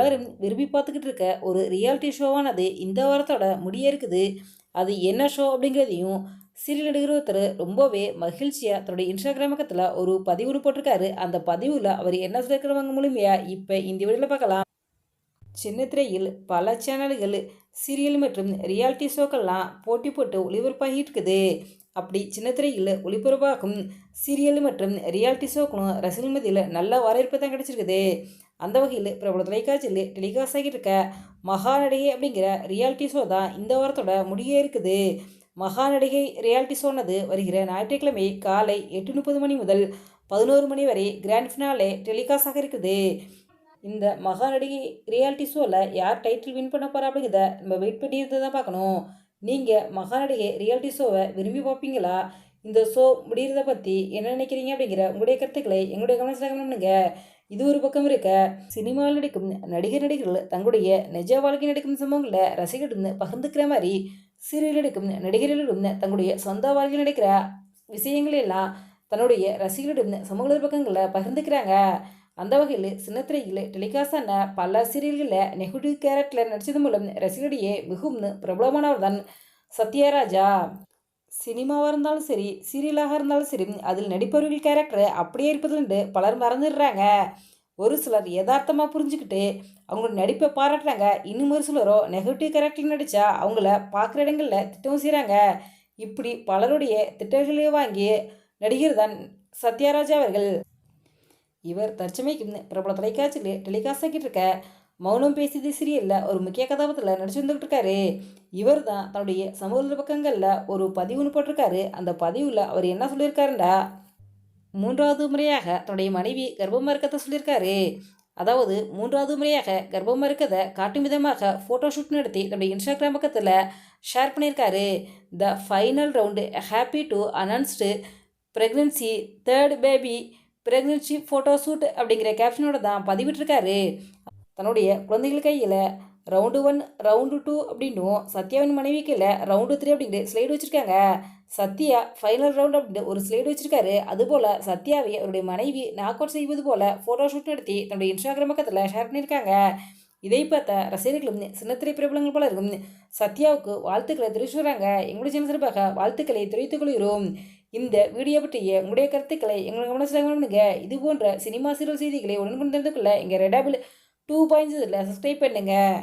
எல்லாரும் விரும்பி பார்த்துக்கிட்டு இருக்க ஒரு ரியாலிட்டி ஷோவானது இந்த வாரத்தோட முடிய இருக்குது. அது என்ன ஷோ அப்படிங்கிறதையும் சீரியல் நடிகர் ஒருத்தர் ரொம்பவே மகிழ்ச்சியாக தன்னுடைய இன்ஸ்டாகிராம் பக்கத்தில் ஒரு பதிவு போட்டிருக்காரு. அந்த பதிவில் அவர் என்ன சொல்லியிருக்கிறவங்க மூலியமையா இப்போ இந்த வீடியோவில் பார்க்கலாம். சின்ன திரையில் பல சேனல்கள் சீரியல் மற்றும் ரியாலிட்டி ஷோக்கெல்லாம் போட்டி போட்டு ஒளிபரப்பாகிட்டு இருக்குது. அப்படி சின்ன திரையில் ஒளிபரப்பாகும் சீரியல் மற்றும் ரியாலிட்டி ஷோக்களும் ரசிகர்கள் மத்தியில் நல்ல வரவேற்பு தான் கிடச்சிருக்குது. அந்த வகையில் பிரபல தொலைக்காட்சியில் டெலிகாஸ்ட் ஆகிட்டு இருக்க மகாநடிகை அப்படிங்கிற ரியாலிட்டி ஷோ தான் இந்த வாரத்தோட முடியே இருக்குது. மகாநடிகை ரியாலிட்டி ஷோனது வருகிற ஞாயிற்றுக்கிழமை காலை எட்டு முப்பது மணி முதல் பதினோரு மணி வரை கிராண்ட் ஃபினாலே டெலிகாஸ்ட் ஆக இருக்குது. இந்த மகாநடிகை ரியாலிட்டி ஷோவில் யார் டைட்டில் வின் பண்ண போகிறா அப்படிங்கிறத நம்ம வெயிட் பண்ணி தான் பார்க்கணும். நீங்கள் மகாநடிகை ரியாலிட்டி ஷோவை விரும்பி பார்ப்பீங்களா? இந்த ஷோ முடிகிறத பற்றி என்ன நினைக்கிறீங்க அப்படிங்கிற உங்களுடைய கருத்துக்களை எங்களுடைய கவனத்தில் பண்ணுங்கள் இது ஒரு பக்கம் இருக்க சினிமாவில் நடிக்கும் நடிகர் நடிகர்கள் தங்களுடைய நிஜ வாழ்க்கை நடிக்கும் சம்பவங்களை ரசிகர்கள் பகிர்ந்துக்கிற மாதிரி சீரியல் நடிக்கும் நடிகர்களிடம் தங்களுடைய சொந்த வாழ்க்கையில் நடிக்கிற விஷயங்களெல்லாம் தன்னுடைய ரசிகர்களிடம் சமூக பக்கங்களில் பகிர்ந்துக்கிறாங்க. அந்த வகையில் சின்னத்திரையில் டெலிகாஸ்டான பல சீரியல்களில் நெகுடி கேரக்டரில் நடித்தது மூலம் ரசிகர்களிடையே மிகவும் பிரபலமானவர் தான் சத்யராஜா. சினிமாவாக இருந்தாலும் சரி சீரியலாக இருந்தாலும் சரி அதில் நடிப்பவர்கள் கேரக்டர் அப்படியே இருப்பதுண்டு பலர் மறந்துடுறாங்க. ஒரு சிலர் யதார்த்தமாக புரிஞ்சுக்கிட்டு அவங்களோட நடிப்பை பாராட்டுறாங்க. இன்னும் ஒரு சிலரோ நெகட்டிவ் கேரக்டர் நடித்தா அவங்கள பார்க்குற இடங்களில் திட்டம் செய்கிறாங்க இப்படி பலருடைய திட்டங்களையே வாங்கி நடிகர் தான் சத்யராஜா அவர்கள். இவர் தற்சமைக்கு பிரபல தொலைக்காட்சியில் டெலிகாஸ்ட் ஆக்கிட்டு இருக்க மௌனம் பேசியது சீரியலில் ஒரு முக்கிய கதாபாத்திரத்தில் நடிச்சு வந்துகிட்டு இருக்காரு இவர் தான் தன்னுடைய சமூக பக்கங்களில் ஒரு பதிவு ஒன்று போட்டிருக்காரு. அந்த பதிவில் அவர் என்ன சொல்லியிருக்காருண்டா? மூன்றாவது முறையாக தன்னுடைய மனைவி கர்ப்பமாக இருக்கிறத சொல்லியிருக்காரு. அதாவது மூன்றாவது முறையாக கர்ப்பமாக இருக்கிறத காட்டும் விதமாக ஃபோட்டோ ஷூட் நடத்தி தன்னுடைய இன்ஸ்டாகிராம் பக்கத்தில் ஷேர் பண்ணியிருக்காரு. The final round happy to announced pregnancy third baby pregnancy photo shoot அப்படிங்கிற கேப்ஷனோட தான் பதிவிட்டிருக்காரு. தன்னுடைய குழந்தைகள் கையில் ரவுண்டு ஒன் ரவுண்டு டூ அப்படின்னும் சத்யாவின் மனைவி கையில் ரவுண்டு த்ரீ அப்படின்ட்டு ஸ்லைடு வச்சுருக்காங்க. சத்யா ஃபைனல் ரவுண்ட் அப்படின்ட்டு ஒரு ஸ்லைடு வச்சுருக்காரு. அதுபோல் சத்யாவை அவருடைய மனைவி நாக் அவுட் செய்வது போல் ஃபோட்டோ ஷூட் நடத்தி தன்னுடைய இன்ஸ்டாகிராம் பக்கத்தில் ஷேர் பண்ணியிருக்காங்க. இதை பார்த்த ரசிகர்களும் சின்னத்திரை பிரபலங்கள் பலரும் சத்யாவுக்கு வாழ்த்துக்களை தெரிவிச்சு வராங்க எங்களுடைய சின்ன சிறப்பாக வாழ்த்துக்களை தெரிவித்துக் கொள்கிறோம். இந்த வீடியோ பற்றிய உங்களுடைய கருத்துக்களை எங்களுக்கு கவனத்தில் பண்ணுங்க. இது போன்ற சினிமா சீரியல் செய்திகளை உடனுக்குடன் தெரிந்து கொள்ள எங்கள் ரெடாபிள் டூ பாயிண்ட்ஸ் இதில் சப்ஸ்கிரைப் பண்ணுங்கள்